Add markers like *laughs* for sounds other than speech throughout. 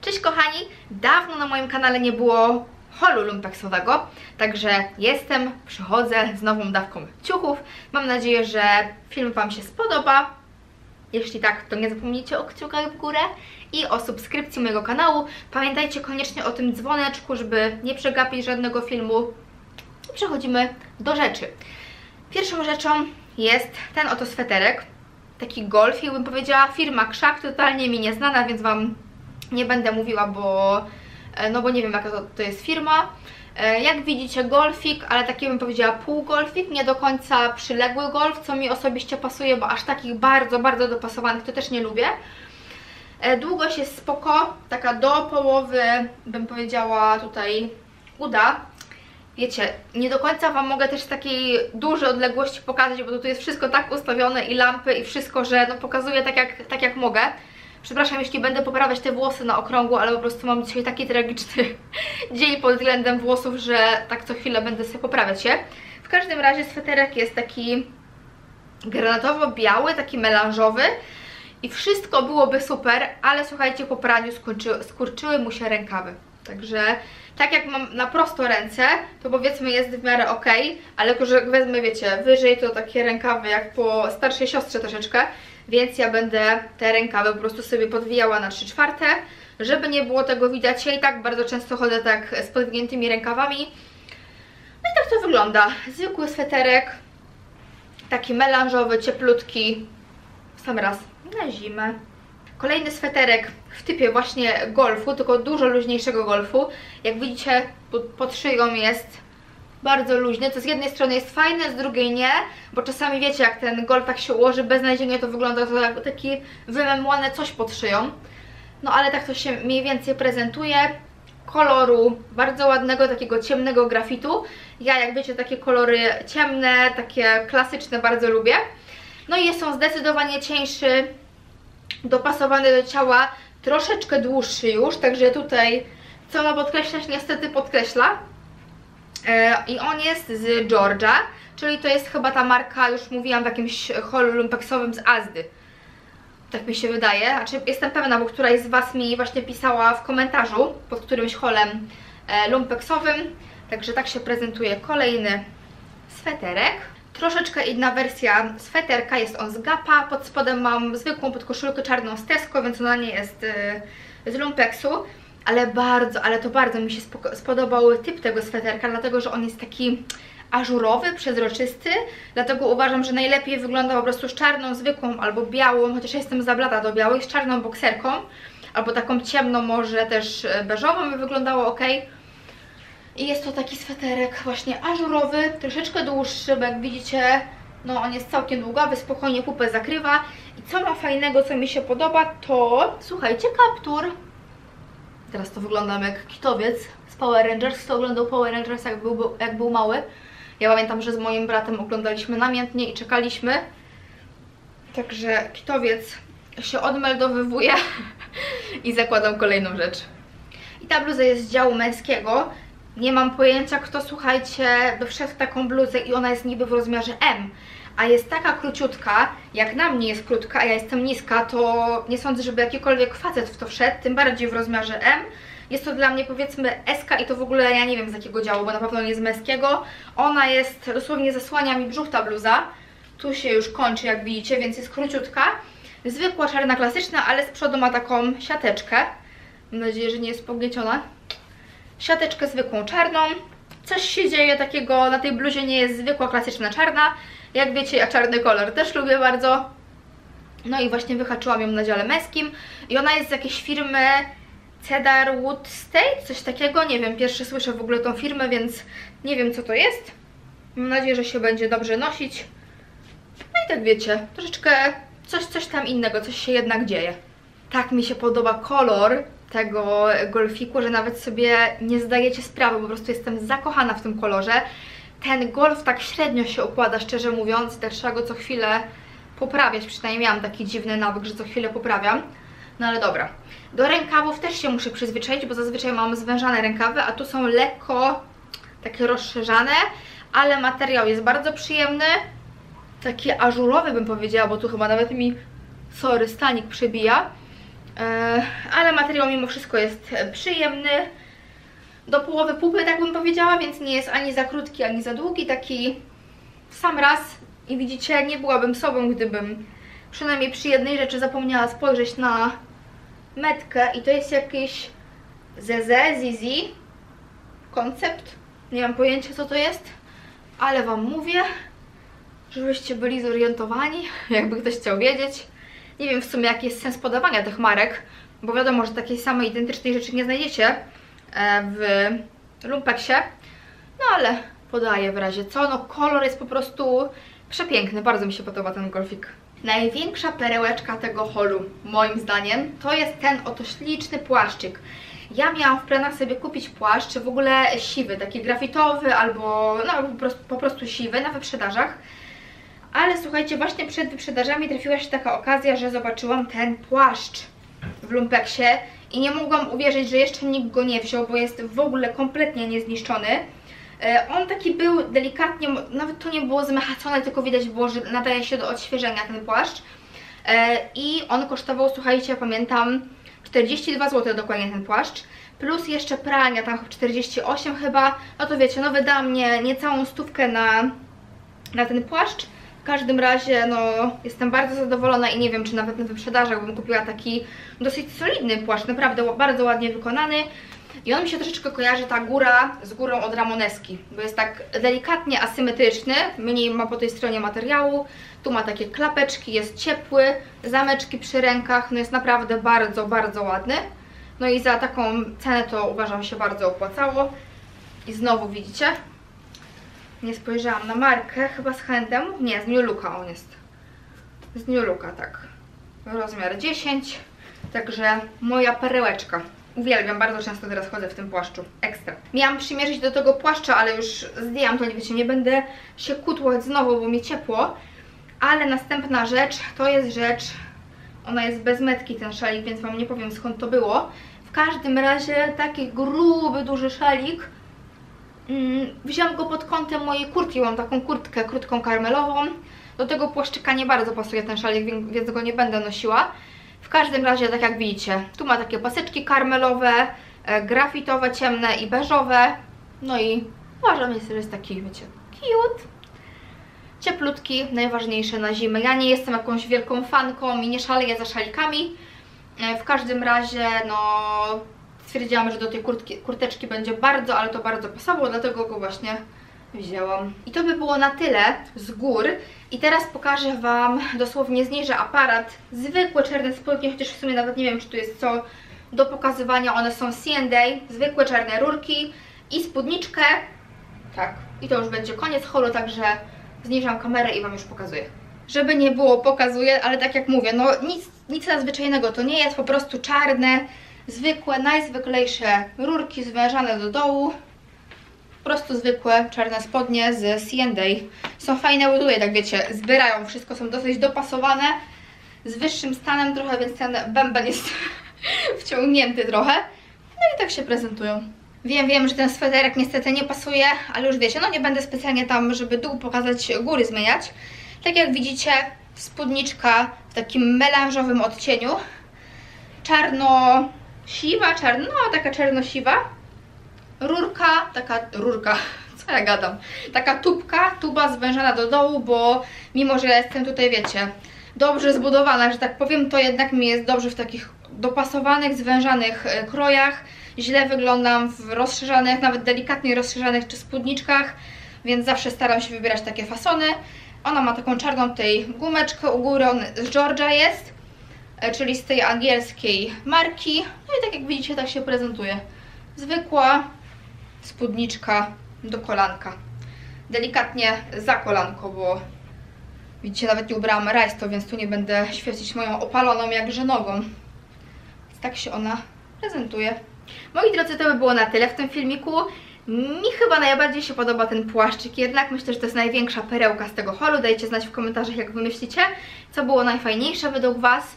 Cześć kochani, dawno na moim kanale nie było holu lumpeksowego, także jestem, przychodzę z nową dawką ciuchów. Mam nadzieję, że film Wam się spodoba. Jeśli tak, to nie zapomnijcie o kciukach w górę i o subskrypcji mojego kanału. Pamiętajcie koniecznie o tym dzwoneczku, żeby nie przegapić żadnego filmu. I przechodzimy do rzeczy. Pierwszą rzeczą jest ten oto sweterek, taki golfik bym powiedziała, firma Krzak, totalnie mi nieznana, więc Wam nie będę mówiła, bo e, no bo nie wiem jaka to, to jest firma. E, Jak widzicie golfik, ale taki bym powiedziała półgolfik, nie do końca przyległy golf, co mi osobiście pasuje, bo aż takich bardzo, bardzo dopasowanych to też nie lubię. E, Długość jest spoko, taka do połowy bym powiedziała tutaj uda. Wiecie, nie do końca Wam mogę też z takiej dużej odległości pokazać, bo tu jest wszystko tak ustawione i lampy i wszystko, że no pokazuję tak jak, tak jak mogę. Przepraszam, jeśli będę poprawiać te włosy na okrągło, ale po prostu mam dzisiaj taki tragiczny *laughs* dzień pod względem włosów, że tak co chwilę będę sobie poprawiać je. W każdym razie sweterek jest taki granatowo-biały, taki melanżowy i wszystko byłoby super, ale słuchajcie, po praniu skurczy, skurczyły mu się rękawy. Także tak jak mam na prosto ręce, to powiedzmy jest w miarę ok, ale jako, że wezmę, wiecie, wyżej to takie rękawy jak po starszej siostrze troszeczkę, więc ja będę te rękawy po prostu sobie podwijała na 3 czwarte, żeby nie było tego widać. Ja i tak bardzo często chodzę tak z podwiniętymi rękawami. No i tak to wygląda. Zwykły sweterek, taki melanżowy, cieplutki, w sam raz na zimę. Kolejny sweterek w typie właśnie golfu, tylko dużo luźniejszego golfu. Jak widzicie, pod, pod szyją jest bardzo luźny, co z jednej strony jest fajne, z drugiej nie, bo czasami wiecie, jak ten golf tak się ułoży beznadziejnie, to wygląda to jak taki wymemłane coś pod szyją. No ale tak to się mniej więcej prezentuje. Koloru bardzo ładnego, takiego ciemnego grafitu. Ja jak wiecie, takie kolory ciemne, takie klasyczne bardzo lubię. No i jest on zdecydowanie cieńszy, dopasowany do ciała, troszeczkę dłuższy już, także tutaj co ma podkreślać, niestety podkreśla. E, I on jest z Georgia, czyli to jest chyba ta marka, już mówiłam w jakimś holu z Azdy. Tak mi się wydaje, znaczy jestem pewna, bo któraś z Was mi właśnie pisała w komentarzu pod którymś holem e, lumpeksowym. Także tak się prezentuje kolejny sweterek. Troszeczkę inna wersja sweterka, jest on z Gapa, pod spodem mam zwykłą podkoszulkę czarną z Tesco, więc ona nie jest y, z lumpeksu, ale bardzo, ale to bardzo mi się spodobał typ tego sweterka, dlatego że on jest taki ażurowy, przezroczysty, dlatego uważam, że najlepiej wygląda po prostu z czarną, zwykłą albo białą, chociaż ja jestem zablata do białej, z czarną bokserką, albo taką ciemną może też e, beżową by wyglądało ok. I jest to taki sweterek właśnie ażurowy, troszeczkę dłuższy, bo jak widzicie, no on jest całkiem długawy, spokojnie pupę zakrywa. I co ma fajnego, co mi się podoba, to słuchajcie, kaptur. Teraz to wyglądam jak kitowiec z Power Rangers. Kto oglądał Power Rangers jak był, jak był mały? Ja pamiętam, że z moim bratem oglądaliśmy namiętnie i czekaliśmy. Także kitowiec się odmeldowywuje *laughs* i zakładam kolejną rzecz. I ta bluza jest z działu męskiego. Nie mam pojęcia kto, słuchajcie, by wszedł w taką bluzę i ona jest niby w rozmiarze M. A jest taka króciutka, jak na mnie jest krótka, a ja jestem niska, to nie sądzę, żeby jakikolwiek facet w to wszedł, tym bardziej w rozmiarze M. Jest to dla mnie powiedzmy SK i to w ogóle ja nie wiem z jakiego działu, bo na pewno nie z męskiego. Ona jest, dosłownie zasłania mi brzuch ta bluza. Tu się już kończy jak widzicie, więc jest króciutka. Zwykła czarna klasyczna, ale z przodu ma taką siateczkę. Mam nadzieję, że nie jest pognieciona. Siateczkę zwykłą czarną. Coś się dzieje takiego, na tej bluzie nie jest zwykła klasyczna czarna. Jak wiecie, ja czarny kolor też lubię bardzo. No i właśnie wyhaczyłam ją na dziale męskim. I ona jest z jakiejś firmy Cedarwood State, coś takiego. Nie wiem, pierwszy słyszę w ogóle tą firmę, więc nie wiem co to jest. Mam nadzieję, że się będzie dobrze nosić. No i tak wiecie, troszeczkę coś, coś tam innego, coś się jednak dzieje. Tak mi się podoba kolor tego golfiku, że nawet sobie nie zdajecie sprawy, po prostu jestem zakochana w tym kolorze. Ten golf tak średnio się układa, szczerze mówiąc, tak trzeba go co chwilę poprawiać, przynajmniej miałam taki dziwny nawyk, że co chwilę poprawiam. No ale dobra. Do rękawów też się muszę przyzwyczaić, bo zazwyczaj mam zwężane rękawy, a tu są lekko takie rozszerzane, ale materiał jest bardzo przyjemny. Taki ażurowy bym powiedziała, bo tu chyba nawet mi, sorry, stanik przebija. E, ale materiał mimo wszystko jest przyjemny. Do połowy pupy, tak bym powiedziała, więc nie jest ani za krótki, ani za długi. Taki sam raz i widzicie, nie byłabym sobą, gdybym przynajmniej przy jednej rzeczy zapomniała spojrzeć na metkę i to jest jakiś ZZ, Zizi koncept. Nie mam pojęcia co to jest, ale Wam mówię, żebyście byli zorientowani, *laughs* jakby ktoś chciał wiedzieć. Nie wiem w sumie jaki jest sens podawania tych marek, bo wiadomo, że takiej samej identycznej rzeczy nie znajdziecie e, w lumpeksie. No ale podaję w razie co. No kolor jest po prostu przepiękny, bardzo mi się podoba ten golfik. Największa perełeczka tego holu, moim zdaniem, to jest ten oto śliczny płaszczyk. Ja miałam w planach sobie kupić płaszcz, w ogóle siwy, taki grafitowy albo no, po, prostu, po prostu siwy na wyprzedażach. Ale słuchajcie, właśnie przed wyprzedażami trafiła się taka okazja, że zobaczyłam ten płaszcz w lumpeksie i nie mogłam uwierzyć, że jeszcze nikt go nie wziął, bo jest w ogóle kompletnie niezniszczony. E, on taki był delikatnie, nawet to nie było zmechacone, tylko widać było, że nadaje się do odświeżenia ten płaszcz. E, I on kosztował, słuchajcie, pamiętam, 42 zł dokładnie ten płaszcz. Plus jeszcze pralnia, tam 48 chyba. No to wiecie, no wyda mnie niecałą stówkę na, na ten płaszcz. Każdym razie, no, jestem bardzo zadowolona i nie wiem, czy nawet na wyprzedażach bym kupiła taki dosyć solidny płaszcz, naprawdę bardzo ładnie wykonany. I on mi się troszeczkę kojarzy, ta góra, z górą od Ramoneski, bo jest tak delikatnie asymetryczny, mniej ma po tej stronie materiału, tu ma takie klapeczki, jest ciepły, zameczki przy rękach, no jest naprawdę bardzo, bardzo ładny. No i za taką cenę to uważam się bardzo opłacało. I znowu widzicie, nie spojrzałam na markę, chyba z handem, nie, z New Looka on jest. Z New Looka, tak. Rozmiar 10, także moja perełeczka. Uwielbiam, bardzo często teraz chodzę w tym płaszczu. Ekstra. Miałam przymierzyć do tego płaszcza, ale już zdjęłam to, nie wiecie, nie będę się kutłać znowu, bo mi ciepło. Ale następna rzecz, to jest rzecz, ona jest bez metki ten szalik, więc Wam nie powiem skąd to było. W każdym razie taki gruby, duży szalik. Mm, wziąłam go pod kątem mojej kurtki, mam taką kurtkę krótką karmelową. Do tego płaszczyka nie bardzo pasuje ten szalik, więc go nie będę nosiła. W każdym razie, tak jak widzicie, tu ma takie paseczki karmelowe, e, grafitowe, ciemne i beżowe. No i uważam, że jest taki, wiecie, cute. Cieplutki, najważniejsze na zimę. Ja nie jestem jakąś wielką fanką i nie szaleję za szalikami. E, w każdym razie, no, stwierdziłam, że do tej kurtki, kurteczki będzie bardzo, ale to bardzo pasowało, dlatego go właśnie wzięłam. I to by było na tyle z gór. I teraz pokażę Wam, dosłownie zniżę aparat, zwykłe czarne spodnie, chociaż w sumie nawet nie wiem, czy tu jest co do pokazywania. One są C&A, zwykłe czarne rurki i spódniczkę. Tak, i to już będzie koniec holu, także zniżam kamerę i Wam już pokazuję. Żeby nie było, pokazuję, ale tak jak mówię, no nic, nic nadzwyczajnego to nie jest, po prostu czarne, zwykłe, najzwyklejsze rurki zwężane do dołu po prostu zwykłe czarne spodnie z C&A. Są fajne, ładuje, tak wiecie, zbierają wszystko, są dosyć dopasowane, z wyższym stanem trochę, więc ten bęben jest *laughs* wciągnięty trochę. No i tak się prezentują. Wiem, wiem, że ten sweterek niestety nie pasuje, ale już wiecie, no nie będę specjalnie tam, żeby dół pokazać, góry zmieniać. Tak jak widzicie, spódniczka w takim melanżowym odcieniu. Czarno-siwa, czarno, no taka czarno-siwa rurka, taka rurka, *laughs* co ja gadam, taka tubka, tuba zwężona do dołu, bo mimo, że jestem tutaj, wiecie, dobrze zbudowana, że tak powiem, to jednak mi jest dobrze w takich dopasowanych, zwężanych e, krojach. Źle wyglądam w rozszerzanych, nawet delikatnie rozszerzanych czy spódniczkach, więc zawsze staram się wybierać takie fasony. Ona ma taką czarną tutaj gumeczkę u góry, on z Georgia jest, czyli z tej angielskiej marki. No i tak jak widzicie, tak się prezentuje. Zwykła, spódniczka do kolanka. Delikatnie za kolanko, bo widzicie, nawet nie ubrałam rajsto, więc tu nie będę świecić moją opaloną jakże nogą. Więc tak się ona prezentuje. Moi drodzy, to by było na tyle w tym filmiku. Mi chyba najbardziej się podoba ten płaszczyk, jednak myślę, że to jest największa perełka z tego holu. Dajcie znać w komentarzach, jak wy myślicie, co było najfajniejsze według Was.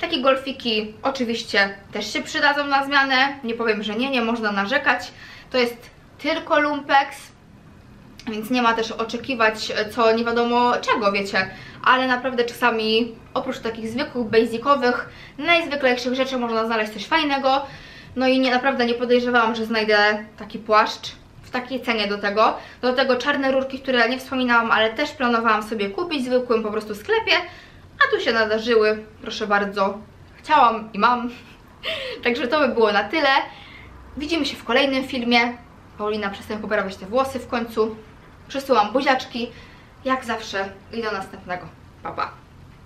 Takie golfiki oczywiście też się przydadzą na zmianę. Nie powiem, że nie, nie można narzekać. To jest tylko lumpex, więc nie ma też oczekiwać co nie wiadomo czego, wiecie. Ale naprawdę czasami oprócz takich zwykłych, basicowych, najzwyklejszych rzeczy można znaleźć coś fajnego. No i nie, naprawdę nie podejrzewałam, że znajdę taki płaszcz w takiej cenie do tego. Do tego czarne rurki, które nie wspominałam, ale też planowałam sobie kupić w zwykłym po prostu sklepie. A tu się nadarzyły, proszę bardzo. Chciałam i mam. *laughs* Także to by było na tyle. Widzimy się w kolejnym filmie. Paulina przestaje poprawiać te włosy w końcu. Przesyłam buziaczki. Jak zawsze i do następnego. Pa, pa.